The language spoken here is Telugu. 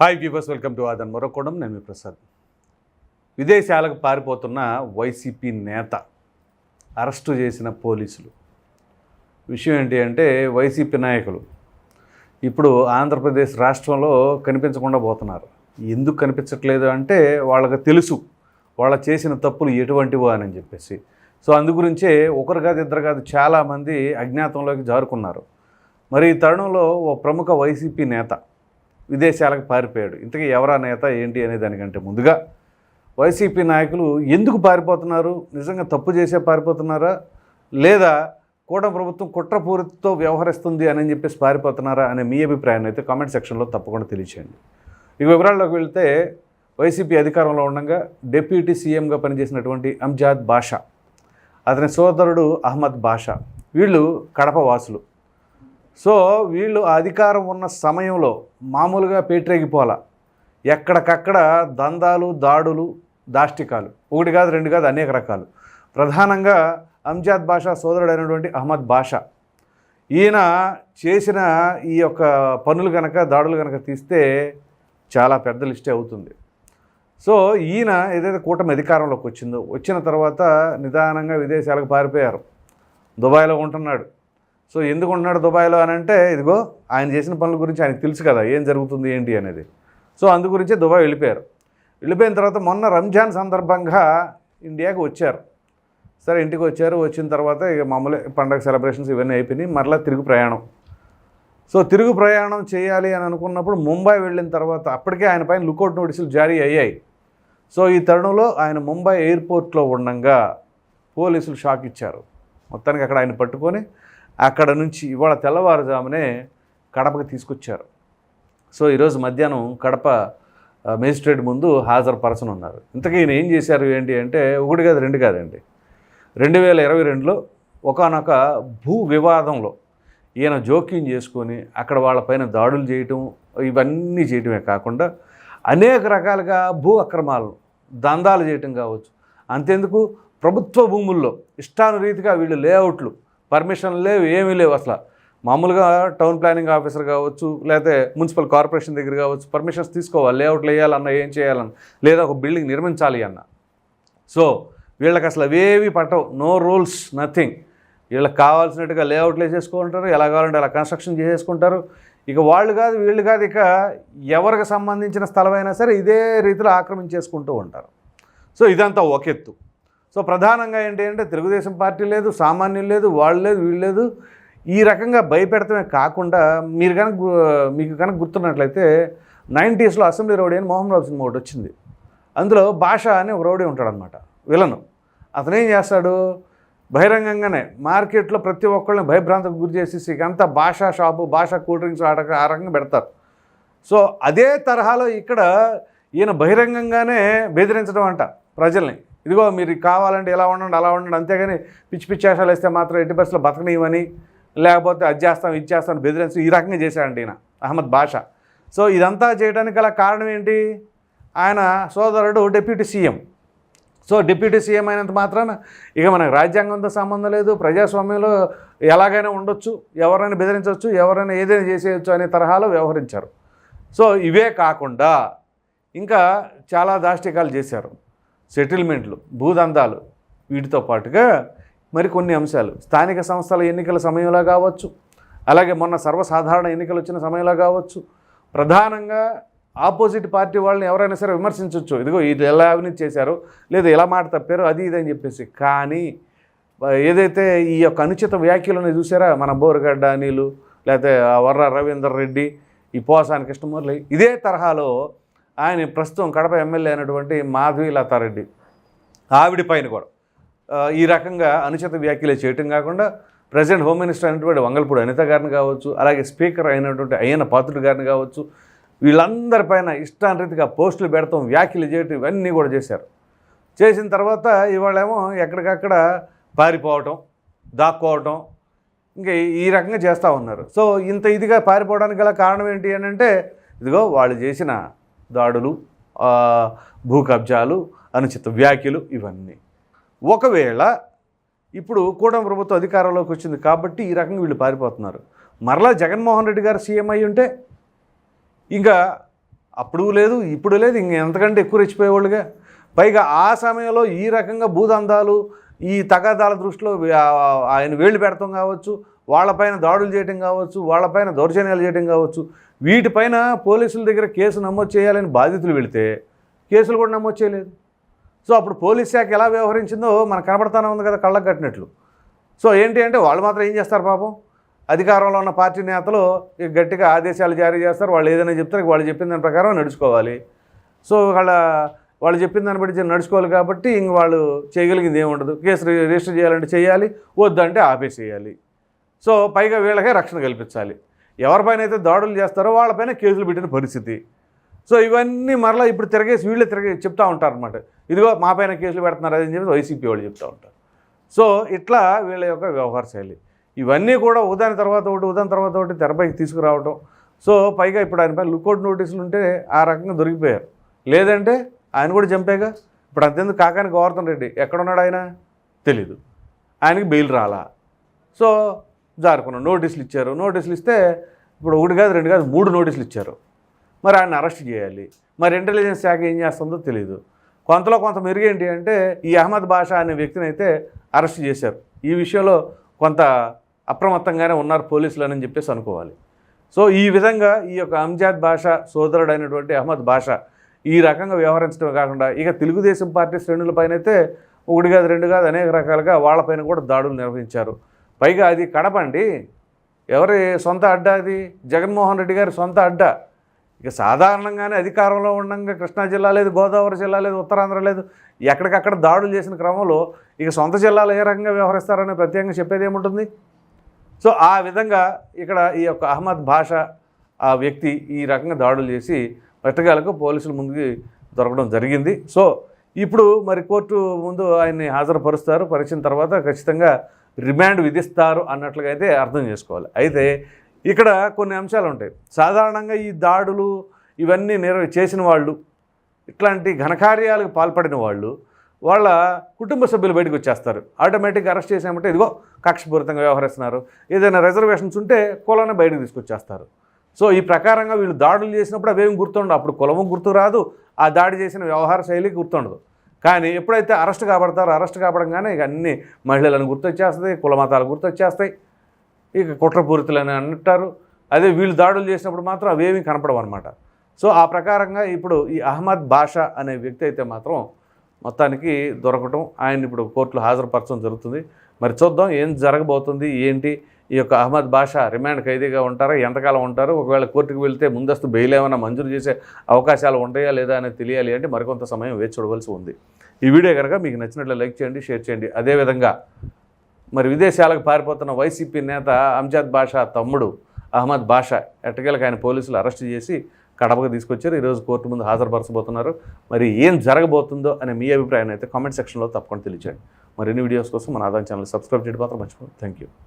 హాయ్ వ్యూవర్స్ వెల్కమ్ టు ఆదన్ మరొకడం నేను మీ ప్రసాద్ విదేశాలకు పారిపోతున్న వైసీపీ నేత అరెస్టు చేసిన పోలీసులు. విషయం ఏంటి అంటే వైసీపీ నాయకులు ఇప్పుడు ఆంధ్రప్రదేశ్ రాష్ట్రంలో కనిపించకుండా పోతున్నారు. ఎందుకు కనిపించట్లేదు అంటే వాళ్ళకి తెలుసు వాళ్ళ చేసిన తప్పులు ఎటువంటివో అని చెప్పేసి. సో అందు గురించే ఒకరు కాదు ఇద్దరు కాదు చాలామంది అజ్ఞాతంలోకి జారుకున్నారు. మరి ఈ తరుణంలో ఓ ప్రముఖ వైసీపీ నేత విదేశాలకు పారిపోయాడు. ఇంతకీ ఎవరా నేత ఏంటి అనే దానికంటే ముందుగా వైసీపీ నాయకులు ఎందుకు పారిపోతున్నారు? నిజంగా తప్పు చేసే పారిపోతున్నారా? లేదా కూడ ప్రభుత్వం కుట్రపూరితో వ్యవహరిస్తుంది అని చెప్పేసి పారిపోతున్నారా అనే మీ అభిప్రాయాన్ని అయితే కామెంట్ సెక్షన్లో తప్పకుండా తెలియచేయండి. ఈ వివరాల్లోకి వెళ్తే వైసీపీ అధికారంలో ఉండగా డిప్యూటీ సీఎంగా పనిచేసినటువంటి అంజాద్ బాషా అతని సోదరుడు అహ్మద్ బాషా వీళ్ళు కడప వాసులు. సో వీళ్ళు ఆ అధికారం ఉన్న సమయంలో మామూలుగా పేటరేగిపోలా ఎక్కడికక్కడ దందాలు దాడులు దాష్టికాలు. ఒకటి కాదు రెండు కాదు అనేక రకాలు. ప్రధానంగా అంజాద్ బాషా సోదరుడైనటువంటి అహ్మద్ బాషా. ఈయన చేసిన ఈ యొక్క పనులు కనుక దాడులు కనుక తీస్తే చాలా పెద్ద లిస్టే అవుతుంది. సో ఈయన ఏదైతే కూటమి అధికారంలోకి వచ్చిందో వచ్చిన తర్వాత నిదానంగా విదేశాలకు పారిపోయారు. దుబాయ్లో ఉంటున్నాడు. సో ఎందుకు ఉంటున్నాడు దుబాయ్లో అని అంటే ఇదిగో ఆయన చేసిన పనుల గురించి ఆయనకు తెలుసు కదా ఏం జరుగుతుంది ఏంటి అనేది. సో అందు గురించే దుబాయ్ వెళ్ళిపోయారు. వెళ్ళిపోయిన తర్వాత మొన్న రంజాన్ సందర్భంగా ఇండియాకి వచ్చారు. సరే ఇంటికి వచ్చారు వచ్చిన తర్వాత ఇక మామూలు పండగ సెలబ్రేషన్స్ ఇవన్నీ అయిపోయినాయి మరలా తిరుగు ప్రయాణం. సో తిరుగు ప్రయాణం చేయాలి అని అనుకున్నప్పుడు ముంబై వెళ్ళిన తర్వాత అప్పటికే ఆయన పైన లుకౌట్ నోటీసులు జారీ అయ్యాయి. సో ఈ తరుణంలో ఆయన ముంబై ఎయిర్పోర్ట్లో ఉండగా పోలీసులు షాక్ ఇచ్చారు. మొత్తానికి అక్కడ ఆయన పట్టుకొని అక్కడ నుంచి ఇవాళ తెల్లవారుజామునే కడపకి తీసుకొచ్చారు. సో ఈరోజు మధ్యాహ్నం కడప మేజిస్ట్రేట్ ముందు హాజరుపరచనున్నారు ఇంతకీ ఈయన ఏం చేశారు ఏంటి అంటే ఒకటి కాదు రెండు కాదండి. రెండు వేల ఇరవై రెండులో ఒకనొక భూ వివాదంలో ఈయన జోక్యం చేసుకొని అక్కడ వాళ్ళపైన దాడులు చేయటం ఇవన్నీ చేయటమే కాకుండా అనేక రకాలుగా భూ అక్రమాలు దందాలు చేయటం కావచ్చు. అంతెందుకు? ప్రభుత్వ భూముల్లో ఇష్టానురీతిగా వీళ్ళు లేఅవుట్లు పర్మిషన్ లేవు ఏమీ లేవు అసలు. మామూలుగా టౌన్ ప్లానింగ్ ఆఫీసర్ కావచ్చు లేకపోతే మున్సిపల్ కార్పొరేషన్ దగ్గర కావచ్చు పర్మిషన్స్ తీసుకోవాలి లేఅవుట్లు వేయాలన్నా ఏం చేయాలన్న లేదా ఒక బిల్డింగ్ నిర్మించాలి అన్న. సో వీళ్ళకి అసలు అవేవి పట్టవు నో రూల్స్ నథింగ్. వీళ్ళకి కావాల్సినట్టుగా లేఅవుట్లు వేసేసుకుంటారు ఎలా కావాలంటే అలా కన్స్ట్రక్షన్ చేసేసుకుంటారు. ఇక వాళ్ళు కాదు వీళ్ళు కాదు ఇక ఎవరికి సంబంధించిన స్థలమైనా సరే ఇదే రీతిలో ఆక్రమించేసుకుంటూ ఉంటారు. సో ఇదంతా ఒక ఎత్తు. సో ప్రధానంగా ఏంటి అంటే తెలుగుదేశం పార్టీ లేదు సామాన్యులు లేదు వాళ్ళు లేదు వీళ్ళు లేదు. ఈ రకంగా భయపెడతమే కాకుండా మీరు కనుక మీకు కనుక గుర్తున్నట్లయితే నైంటీస్లో అసెంబ్లీ రౌడీ అని మోహన్ రావు సినిమా ఒకటి వచ్చింది. అందులో భాష అని ఒక రౌడీ ఉంటాడనమాట విలను. అతను ఏం చేస్తాడు? బహిరంగంగానే మార్కెట్లో ప్రతి ఒక్కళ్ళని భయభ్రాంతకు గురి చేసేసి ఇక అంతా భాషా షాపు భాషా కూల్ డ్రింక్స్ ఆడక ఆ రకంగా పెడతారు. సో అదే తరహాలో ఇక్కడ ఈయన బహిరంగంగానే బెదిరించడం అంట ప్రజల్ని. ఇదిగో మీరు కావాలంటే ఎలా ఉండండి అలా ఉండండి అంతేగాని పిచ్చి పిచ్చి వేషాలు వేస్తే మాత్రం ఎట్టి బస్సులో బతకనివ్వని లేకపోతే అది చేస్తాం ఇది చేస్తాం బెదిరించి ఈ రకంగా చేశాడండి ఈయన అహ్మద్ బాషా. సో ఇదంతా చేయడానికి గల కారణం ఏంటి? ఆయన సోదరుడు deputy CM. So deputy CM అయినంత మాత్రాన ఇక మనకు రాజ్యాంగంతో సంబంధం లేదు ప్రజాస్వామ్యంలో ఎలాగైనా ఉండొచ్చు ఎవరైనా బెదిరించవచ్చు ఎవరైనా ఏదైనా చేసేయచ్చు అనే తరహాలో వ్యవహరించారు. సో ఇవే కాకుండా ఇంకా చాలా దాష్టికాలు చేశారు. సెటిల్మెంట్లు భూదందాలు వీటితో పాటుగా మరికొన్ని అంశాలు. స్థానిక సంస్థల ఎన్నికల సమయంలో కావచ్చు అలాగే మొన్న సర్వసాధారణ ఎన్నికలు వచ్చిన సమయంలో కావచ్చు. ప్రధానంగా ఆపోజిట్ పార్టీ వాళ్ళని ఎవరైనా సరే విమర్శించవచ్చు ఇదిగో ఇది ఎలా అవినీతి చేశారు లేదా ఎలా మాట తప్పారు అది ఇది అని చెప్పేసి. కానీ ఏదైతే ఈ యొక్క అనుచిత వ్యాఖ్యలను చూసారా? మన బోరగడ్డ అనిలు లేకపోతే వర్ర రవీందర్ రెడ్డి ఈ పోసాని కృష్ణమూర్లి ఇదే తరహాలో ఆయన ప్రస్తుతం కడప ఎమ్మెల్యే అయినటువంటి మాధవి లతారెడ్డి. ఆవిడ పైన కూడా. ఈ రకంగా అనుచిత వ్యాఖ్యలు చేయటం కాకుండా ప్రజెంట్ హోమ్ మినిస్టర్ అయినటువంటి వంగల్పూడి అనిత గారిని కావచ్చు అలాగే స్పీకర్ అయినటువంటి అయ్యన పాత్రుడు గారిని కావచ్చు వీళ్ళందరిపైన ఇష్టానరీతిగా పోస్టులు పెడతాం వ్యాఖ్యలు చేయటం ఇవన్నీ కూడా చేశారు. చేసిన తర్వాత ఇవాళేమో ఎక్కడికక్కడ పారిపోవటం దాక్కోవటం ఇంకా ఈ రకంగా చేస్తూ ఉన్నారు. సో ఇంత ఇదిగా పారిపోవడానికి గల కారణం ఏంటి అని అంటే ఇదిగో వాళ్ళు చేసిన దాడులు భూ కబ్జాలు అనుచిత వ్యాఖ్యలు ఇవన్నీ. ఒకవేళ ఇప్పుడు కూటమి ప్రభుత్వం అధికారంలోకి వచ్చింది కాబట్టి ఈ రకంగా వీళ్ళు పారిపోతున్నారు. మరలా జగన్మోహన్ రెడ్డి గారు సీఎం అయి ఉంటే ఇంకా అప్పుడు లేదు ఇప్పుడు లేదు ఇంక ఎంతకంటే ఎక్కువ రెచ్చిపోయేవాళ్ళుగా. పైగా ఆ సమయంలో ఈ రకంగా భూదందాలు ఈ తగాదాల దృష్టిలో ఆయన వేళ్ళు పెడతాం కావచ్చు వాళ్ళపైన దాడులు చేయడం కావచ్చు వాళ్ళపైన దౌర్జన్యాలు చేయడం కావచ్చు వీటిపైన పోలీసుల దగ్గర కేసు నమోదు చేయాలని బాధితులు వెళితే కేసులు కూడా నమోదు చేయలేదు. సో అప్పుడు పోలీస్ శాఖ ఎలా వ్యవహరించిందో మనకు కనబడతానే ఉంది కదా కళ్ళకు కట్టినట్లు. సో ఏంటి అంటే వాళ్ళు మాత్రం ఏం చేస్తారు పాపం? అధికారంలో ఉన్న పార్టీ నేతలు గట్టిగా ఆదేశాలు జారీ చేస్తారు వాళ్ళు ఏదైనా చెప్తారు వాళ్ళు చెప్పిన దాని ప్రకారం నడుచుకోవాలి. సో వాళ్ళ వాళ్ళు చెప్పిన దాన్ని బట్టి నడుచుకోవాలి కాబట్టి ఇంక వాళ్ళు చేయగలిగింది ఏముండదు. కేసు రిజిస్టర్ చేయాలంటే చేయాలి వద్దంటే ఆపేసేయాలి. సో పైగా వీళ్ళకే రక్షణ కల్పించాలి. ఎవరిపైన అయితే దాడులు చేస్తారో వాళ్ళపైన కేసులు పెట్టిన పరిస్థితి. సో ఇవన్నీ మరలా ఇప్పుడు తిరగేసి వీళ్ళే తిరగే చెప్తూ ఉంటారు అనమాట ఇదిగో మా పైన కేసులు పెడుతున్నారు అని చెప్పి వైసీపీ వాళ్ళు చెప్తూ ఉంటారు. సో ఇట్లా వీళ్ళ యొక్క వ్యవహార శైలి. ఇవన్నీ కూడా ఉదాని తర్వాత ఒకటి ఉదాని తర్వాత ఒకటి తెరపైకి తీసుకురావడం సో పైగా ఇప్పుడు ఆయన పైన లుకౌట్ నోటీసులు ఉంటే ఆ రకంగా దొరికిపోయారు. లేదంటే ఆయన కూడా చంపేగా? ఇప్పుడు అంతెందుకు కాకాని గోవర్ధన్ రెడ్డి ఎక్కడున్నాడు ఆయన? తెలీదు. ఆయనకి బెయిల్ రాలా. సో జారుకున్నాం నోటీసులు ఇచ్చారు. నోటీసులు ఇస్తే ఇప్పుడు ఒకటి కాదు రెండు కాదు మూడు నోటీసులు ఇచ్చారు. మరి ఆయన అరెస్ట్ చేయాలి. మరి ఇంటెలిజెన్స్ శాఖ ఏం చేస్తుందో తెలియదు కొంతలో కొంత మెరుగేంటి అంటే ఈ అహ్మద్ బాషా అనే వ్యక్తిని అయితే అరెస్ట్ చేశారు. ఈ విషయంలో కొంత అప్రమత్తంగానే ఉన్నారు పోలీసులు అని చెప్పేసి అనుకోవాలి. సో ఈ విధంగా ఈ యొక్క అంజాద్ బాషా సోదరుడైనటువంటి అహ్మద్ బాషా ఈ రకంగా వ్యవహరించడం కాకుండా ఇక తెలుగుదేశం పార్టీ శ్రేణులపైన అయితే ఒకటి కాదు రెండు కాదు అనేక రకాలుగా వాళ్ళపైన కూడా దాడులు నిర్వహించారు. పైగా అది కడప అండి. ఎవరి సొంత అడ్డా అది? జగన్మోహన్ రెడ్డి గారి సొంత అడ్డా. ఇక సాధారణంగానే అధికారంలో ఉండగా కృష్ణా జిల్లా లేదు గోదావరి జిల్లా లేదు ఉత్తరాంధ్ర లేదు. ఎక్కడికక్కడ దాడులు చేసిన క్రమంలో ఇక సొంత జిల్లాలో ఏ రకంగా వ్యవహరిస్తారని ప్రత్యేకంగా చెప్పేది ఏముంటుంది? సో ఆ విధంగా ఇక్కడ ఈ యొక్క అహ్మద్ భాష ఆ వ్యక్తి ఈ రకంగా దాడులు చేసి పట్టగాలకు పోలీసులు ముందుకి దొరకడం జరిగింది. సో ఇప్పుడు మరి కోర్టు ముందు ఆయన్ని హాజరుపరుస్తారు. పరిచిన తర్వాత ఖచ్చితంగా రిమాండ్ విధిస్తారు అన్నట్లుగా అయితే అర్థం చేసుకోవాలి. అయితే ఇక్కడ కొన్ని అంశాలు ఉంటాయి. సాధారణంగా ఈ దాడులు ఇవన్నీ నిర్వ చేసిన వాళ్ళు ఇట్లాంటి ఘనకార్యాలకు పాల్పడిన వాళ్ళు వాళ్ళ కుటుంబ సభ్యులు బయటకు వచ్చేస్తారు. ఆటోమేటిక్గా అరెస్ట్ చేసామంటే ఇదిగో కక్షపూరితంగా వ్యవహరిస్తున్నారు. ఏదైనా రిజర్వేషన్స్ ఉంటే కులాన్ని బయటకు తీసుకొచ్చేస్తారు. సో ఈ ప్రకారంగా వీళ్ళు దాడులు చేసినప్పుడు అవేం గుర్తుండవు. అప్పుడు కులము గుర్తు రాదు ఆ దాడి చేసిన వ్యవహార శైలి గుర్తుండదు. కానీ ఎప్పుడైతే అరెస్ట్ కాబడతారో అరెస్ట్ కాబడంగానే ఇక అన్ని మహిళలను గుర్తొచ్చేస్తాయి కుల మతాలు గుర్తొచ్చేస్తాయి. ఇక కుట్రపూరితులని అంటారు. అదే వీళ్ళు దాడులు చేసినప్పుడు మాత్రం అవేమీ కనపడవు అనమాట సో ఆ ప్రకారంగా ఇప్పుడు ఈ అహ్మద్ బాషా అనే వ్యక్తి అయితే మాత్రం మొత్తానికి దొరకటం ఆయన ఇప్పుడు కోర్టులో హాజరుపరచడం జరుగుతుంది. మరి చూద్దాం ఏం జరగబోతుంది ఏంటి? ఈ యొక్క అహ్మద్ బాషా రిమాండ్ ఖైదీగా ఉంటారా? ఎంతకాలం ఉంటారు? ఒకవేళ కోర్టుకు వెళ్తే ముందస్తు బెయిల్ ఏమైనా మంజూరు చేసే అవకాశాలు ఉంటాయా లేదా అనేది తెలియాలి అంటే మరికొంత సమయం వేచి చూడవలసి ఉంది. ఈ వీడియో కనుక మీకు నచ్చినట్లు లైక్ చేయండి షేర్ చేయండి. అదేవిధంగా మరి విదేశాలకు పారిపోతున్న వైసీపీ నేత అంజాద్ బాషా తమ్ముడు అహ్మద్ బాషా ఎట్టకేలకు ఆయన పోలీసులు అరెస్ట్ చేసి కడపకు తీసుకొచ్చారు. ఈరోజు కోర్టు ముందు హాజరుపరచబోతున్నారు. మరి ఏం జరగబోతుందో అనే మీ అభిప్రాయాన్ని అయితే కామెంట్ సెక్షన్లో తప్పకుండా తెలియచేయండి. మరిన్ని వీడియోస్ కోసం మన ఆదాయం ఛానల్ సబ్స్క్రైబ్ చేయడం మాత్రం మర్చిపోండి థ్యాంక్ యూ